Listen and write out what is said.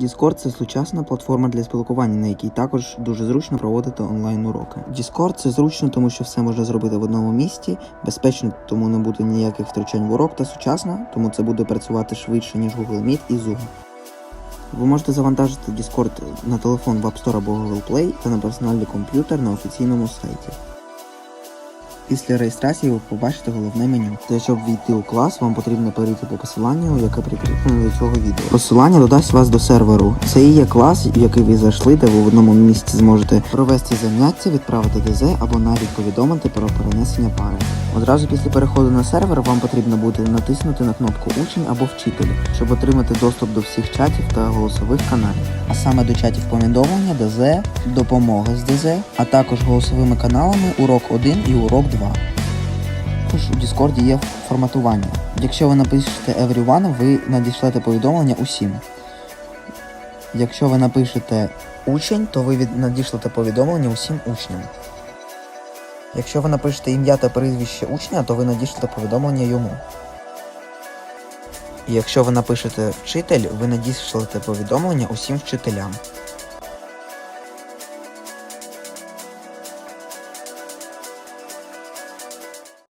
Discord – це сучасна платформа для спілкування, на якій також дуже зручно проводити онлайн уроки. Discord – це зручно, тому що все можна зробити в одному місці, безпечно, тому не буде ніяких втручань в урок та сучасно, тому це буде працювати швидше ніж Google Meet і Zoom. Ви можете завантажити Discord на телефон в App Store або Google Play та на персональний комп'ютер на офіційному сайті. Після реєстрації ви побачите головне меню. Та щоб війти у клас, вам потрібно перейти по посиланню, яке прикріплене до цього відео. Посилання додасть вас до серверу. Це і є клас, в який ви зайшли, де ви в одному місці зможете провести заняття, відправити ДЗ або навіть повідомити про перенесення пари. Одразу після переходу на сервер вам потрібно буде натиснути на кнопку Учень або вчитель, щоб отримати доступ до всіх чатів та голосових каналів, а саме до чатів повідомлення, ДЗ, допомоги з ДЗ, а також голосовими каналами Урок 1 і Урок 2. Також у Discord є форматування. Якщо ви напишете Everyone, ви надішлете повідомлення усім. Якщо ви напишете учень, то ви надішлете повідомлення усім учням. Якщо ви напишете ім'я та прізвище учня, то ви надішлете повідомлення йому. Якщо ви напишете вчитель, ви надішлете повідомлення усім вчителям.